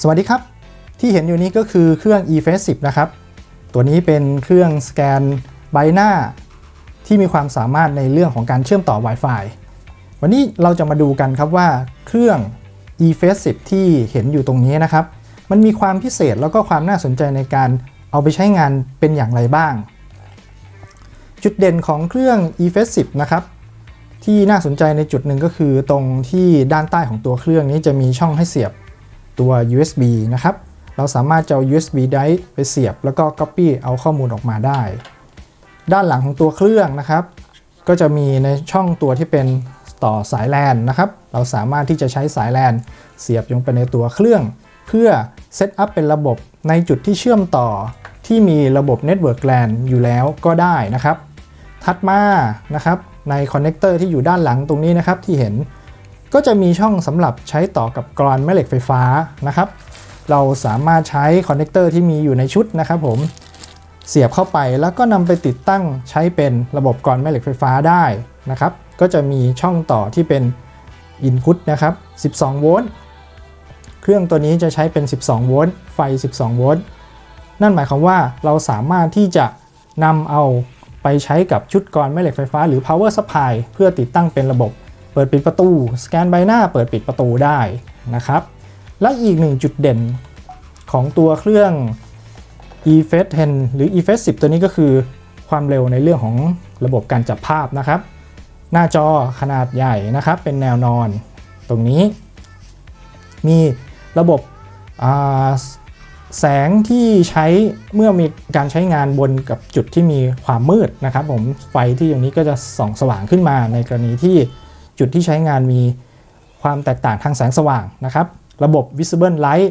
สวัสดีครับ ที่เห็นอยู่นี้ก็คือเครื่อง eFace 10นะครับ ตัวนี้เป็นเครื่องสแกนใบหน้า ที่มีความสามารถในเรื่องของการเชื่อมต่อ Wi-Fi วันนี้เราจะมาดูกันครับว่าเครื่อง eFace 10ที่เห็นอยู่ตรงนี้นะครับ มันมีความพิเศษแล้วก็ความน่าสนใจในการเอาไปใช้งานเป็นอย่างไรบ้าง จุดเด่นของเครื่อง eFace 10นะครับที่น่าสนใจในจุดหนึ่งก็คือตรงที่ด้านใต้ของตัวเครื่องนี้จะมีช่องให้เสียบ ตัว USB นะครับ เราสามารถจะเอา USB drive ไปเสียบแล้วก็ Copy เอาข้อมูลออกมาได้ ด้านหลังของตัวเครื่องนะครับ ก็จะมีในช่องตัวที่เป็นต่อสาย LAN นะครับ เราสามารถที่จะใช้สาย LAN เสียบลงไปในตัวเครื่อง เพื่อเซตอัพเป็นระบบในจุดที่เชื่อมต่อที่มีระบบ Network LAN อยู่แล้วก็ได้นะครับ ถัดมานะครับในคอนเนคเตอร์ที่อยู่ด้านหลังตรงนี้นะครับที่เห็น ก็จะมีช่องสำหรับใช้ต่อกับกรอนแม่เหล็กไฟฟ้านะครับ เราสามารถใช้คอนเนคเตอร์ที่มีอยู่ในชุดนะครับผมเสียบเข้าไปแล้วก็นำไปติดตั้งใช้เป็นระบบกรอนแม่เหล็กไฟฟ้าได้นะครับ ก็จะมีช่องต่อที่เป็น Input นะครับ 12 โวลต์ เครื่องตัวนี้จะใช้เป็น 12 โวลต์ ไฟ 12 โวลต์ นั่นหมายความว่าเราสามารถที่จะนำเอาไปใช้กับชุดกรอนแม่เหล็กไฟฟ้าหรือ power supply เพื่อติดตั้งเป็นระบบ เปิดปิดประตู สแกนใบหน้าเปิดปิดประตูได้นะครับ และอีกหนึ่งจุดเด่นของตัวเครื่อง eFace 10 หรือ eFace 10 ตัวนี้ก็คือความเร็วในเรื่องของระบบการจับภาพนะครับ หน้าจอขนาดใหญ่นะครับ เป็นแนวนอนตรงนี้ มีระบบแสงที่ใช้เมื่อมีการใช้งานบนกับจุดที่มีความมืดนะครับ ผมไฟที่ตรงนี้ก็จะส่องสว่างขึ้นมาในกรณีที่ จุดที่ใช้งานมีความแตกต่างทางแสงสว่างนะครับ ระบบ visible light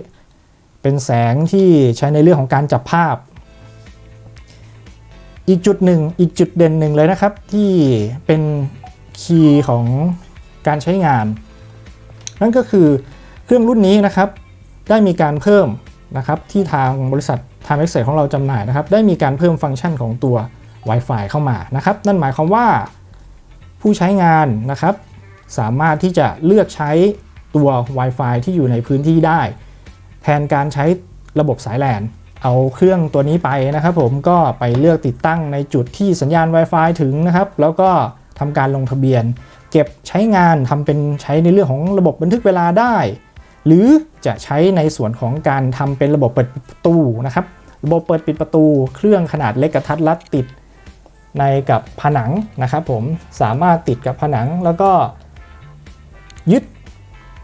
เป็นแสงที่ใช้ในเรื่องของการจับภาพ อีกจุดหนึ่งอีกจุดเด่นหนึ่งเลยนะครับ ที่เป็นคีย์ของการใช้งาน นั่นก็คือเครื่องรุ่นนี้นะครับ ได้มีการเพิ่มนะครับที่ทางบริษัท Time e x ของเราจำหน่ายนะครับ ได้มีการเพิ่มฟังก์ชันของตัว Wi-Fi เข้ามานะครับ นั่นหมายความว่าผู้ใช้งานนะครับ สามารถที่จะเลือกใช้ตัว Wi-Fi ที่อยู่ในพื้นที่ได้ แทนการใช้ระบบสายแลนเอาเครื่องตัวนี้ไปนะครับผมก็ไปเลือกติดตั้งในจุดที่สัญญาณ Wi-Fi ถึงนะครับ แล้วก็ทำการลงทะเบียน เก็บใช้งานทำเป็นใช้ในเรื่องของระบบบันทึกเวลาได้ หรือจะใช้ในส่วนของการทำเป็นระบบเปิดประตูนะครับ ระบบเปิดปิดประตู เครื่องขนาดเล็กกระทัดรัดติดในกับผนังนะครับผมสามารถติดกับผนังแล้วก็ ยึด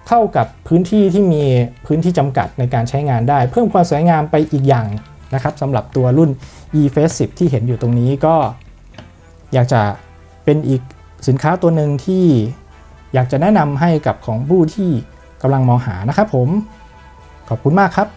เข้ากับพื้นที่ที่มีพื้นที่จำกัดในการใช้งานได้ เพิ่มความสวยงามไปอีกอย่างนะครับสำหรับตัวรุ่น eFace 10ที่เห็นอยู่ตรงนี้ก็อยากจะเป็นอีกสินค้าตัวหนึ่งที่อยากจะแนะนำให้กับของผู้ที่กำลังมองหานะครับผม ขอบคุณมากครับ